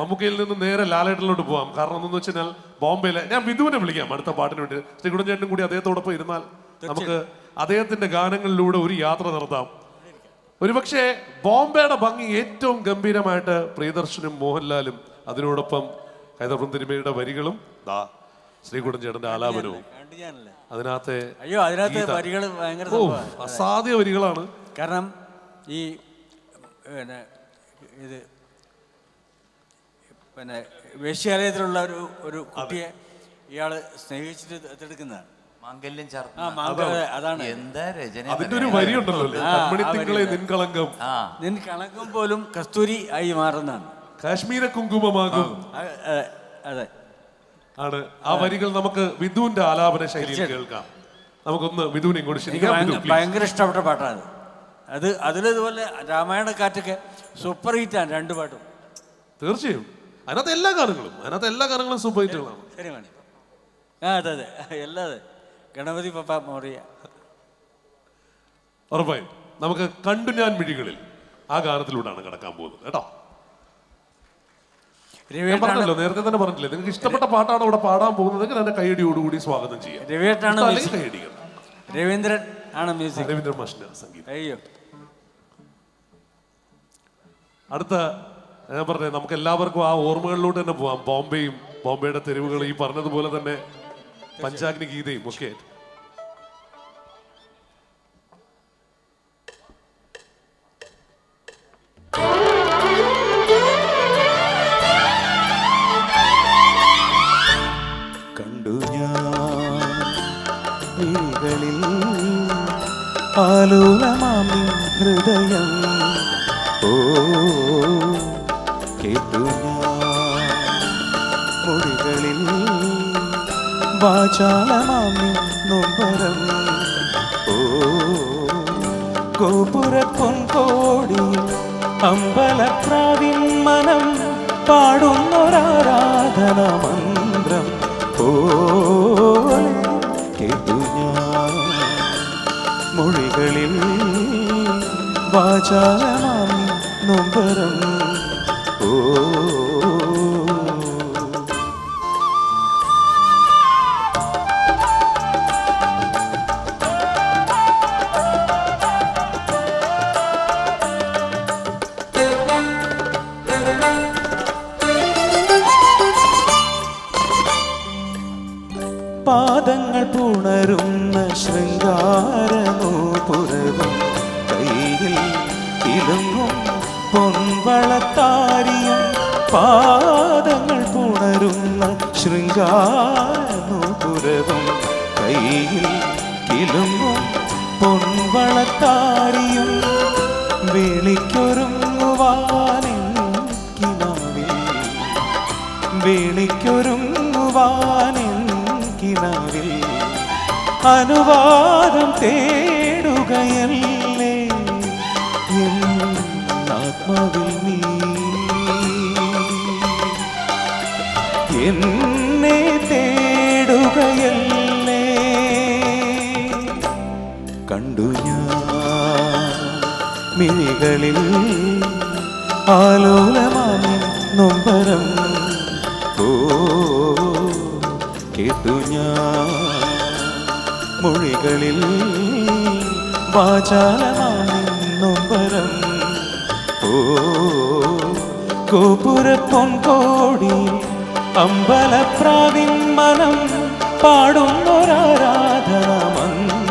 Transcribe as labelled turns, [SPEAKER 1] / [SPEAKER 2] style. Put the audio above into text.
[SPEAKER 1] മമ്മൂക്കയിൽ നിന്ന് നേരെ ലാലേട്ടനിലോട്ട് പോവാം. കാരണം എന്താണെന്ന് വെച്ചാൽ ബോംബെയിലെ ഞാൻ വിധുവിനെ വിളിക്കാം അടുത്ത പാട്ടിന് വേണ്ടി. ശ്രീ കുടഞ്ചേട്ടനും കൂടി അദ്ദേഹത്തോടൊപ്പം ഇരുന്നാൽ നമുക്ക് അദ്ദേഹത്തിന്റെ ഗാനങ്ങളിലൂടെ ഒരു യാത്ര നടത്താം. ഒരുപക്ഷെ ബോംബെയുടെ ഭംഗി ഏറ്റവും ഗംഭീരമായിട്ട് പ്രിയദർശനും മോഹൻലാലും അതിനോടൊപ്പം ഹൈദർബൻ തിരുമയുടെ വരികളും ദാ ശ്രീകുടൻ ചേട്ടന്റെ ആലാപനവും അതിനകത്തെ
[SPEAKER 2] അയ്യോ അതിനകത്ത്. വരികൾ ഭയങ്കര
[SPEAKER 1] അസാധ്യ വരികളാണ്.
[SPEAKER 2] കാരണം ഈ ഇത് പിന്നെ വേശ്യാലയത്തിലുള്ള ഒരു ഒരു കുട്ടിയെ ഇയാൾ സ്നേഹിച്ചിട്ട് ദത്തെടുക്കുന്നതാണ്
[SPEAKER 3] മാംഗല്യം
[SPEAKER 2] ആ
[SPEAKER 3] ചേർത്ത്
[SPEAKER 2] അതാണ്.
[SPEAKER 3] എന്താ രചന
[SPEAKER 1] അതിന്റെ ഒരു വരി ഉണ്ടല്ലോ അല്ലേ?
[SPEAKER 2] ആ,
[SPEAKER 1] കൺമണി
[SPEAKER 2] ആ
[SPEAKER 1] തിങ്കളെ
[SPEAKER 2] വരി.
[SPEAKER 1] നിൻകളങ്കം
[SPEAKER 3] ആ.
[SPEAKER 2] നിൻ കണക്കും പോലും കസ്തൂരി ആയി മാറുന്നതാണ്.
[SPEAKER 1] കാശ്മീര കുങ്കുമമാകും.
[SPEAKER 2] ആ, അതെ അതെ.
[SPEAKER 1] ആണ്. ആ വരികൾ നമുക്ക് വിധുവിന്റെ ആലാപന ശൈലിയിൽ കേൾക്കാം. നമുക്കൊന്ന് വിധുവിനെ ഇങ്ങോട്ട്
[SPEAKER 2] എനിക്ക്
[SPEAKER 1] ക്ഷണിക്കാം. വിധു,
[SPEAKER 2] ഭയങ്കര
[SPEAKER 1] please.
[SPEAKER 2] ഭയങ്കര ഇഷ്ടപ്പെട്ട പാട്ടാണ് അത്. അതിലിതുപോലെ രാമായണ കാറ്റൊക്കെ സൂപ്പർ ഹിറ്റാണ് രണ്ട് പാട്ടും.
[SPEAKER 1] തീർച്ചയായും. അതിനകത്ത് എല്ലാ ഗാനങ്ങളും അതിനകത്ത് എല്ലാ ഗാനങ്ങളും സൂപ്പർ ഹിറ്റുകളാണ്
[SPEAKER 2] ശരിയാണ് ആ അതെ അതെ. എല്ലാ അതെ. ഗണപതി പപ്പ മോറിയ.
[SPEAKER 1] ഉറപ്പായും. നമുക്ക് കണ്ടു ഞാൻ മിഴികളിൽ ആ ഗാനത്തിലൂടെയാണ് കടക്കാൻ പോകുന്നത്. കേട്ടോ? ഞാൻ പറഞ്ഞല്ലോ നേരത്തെ തന്നെ പറഞ്ഞില്ലേ നിങ്ങൾക്ക് ഇഷ്ടപ്പെട്ട പാട്ടാണ് ഇവിടെ പാടാൻ പോകുന്നതെങ്കിൽ എന്റെ കൈയടിയോടുകൂടി സ്വാഗതം ചെയ്യാം.
[SPEAKER 2] രവിയേട്ടാണ് രവീന്ദ്രൻ ആണ് മ്യൂസിക്.
[SPEAKER 1] രവീന്ദ്രൻ മാഷിന്റെ സംഗീതം.
[SPEAKER 2] അയ്യോ.
[SPEAKER 1] അടുത്ത ഞാൻ പറഞ്ഞേ നമുക്ക് എല്ലാവർക്കും ആ ഓർമ്മകളിലൂടെ തന്നെ പോവാം. ബോംബെയും ബോംബെയുടെ തെരുവുകൾ ഈ പറഞ്ഞതുപോലെ തന്നെ പഞ്ചാഗ്നി ഗീതയും ഒക്കെ
[SPEAKER 4] കണ്ടു ഞാൻ ആലോലമാമി ഹൃദയം. ഓ കേട്ടു മൊഴികളിൽ വാചാലമാമി നൊമ്പരം ഓ ഗോപുരപ്പൊൻകോടി അമ്പലപ്രാവിൻ മനം പാടുന്നൊരാരാധന മന്ത്രം പോലെ കേട്ടു മൊഴികളിൽ നൊമ്പരം ഓ പാദങ്ങൾ പുണരുന്ന ശൃംഗാരനൂപുരവും പാദങ്ങൾ പുണരുന്ന ശൃംഗാരനൂപുരവും കയ്യിൽ ഇലുങ്ങും പൊൻവളത്താരിയും വിളിക്കൊരുങ്ങുവാനെങ്കിനാവിൽ വിളിക്കൊരുങ്ങുവാനെങ്കിനാവിൽ അനുവാദം തേടുകയല്ലേ? ആത്മാവിൽ നീ. എന്നെ തേടുകയല്ലേ? കണ്ടു ഞാൻ മിഴികളിൽ ആലോലമായി നൊമ്പരം. ഓ കേട്ടു ഞാൻ മൊഴികളിൽ വാചാലമായി നൊമ്പരം. ഓ ഗോപുരപ്പൊൻകോടി അമ്പലപ്രാവിൻ മനം പാടുന്നൊരാരാധന മന്ത്രം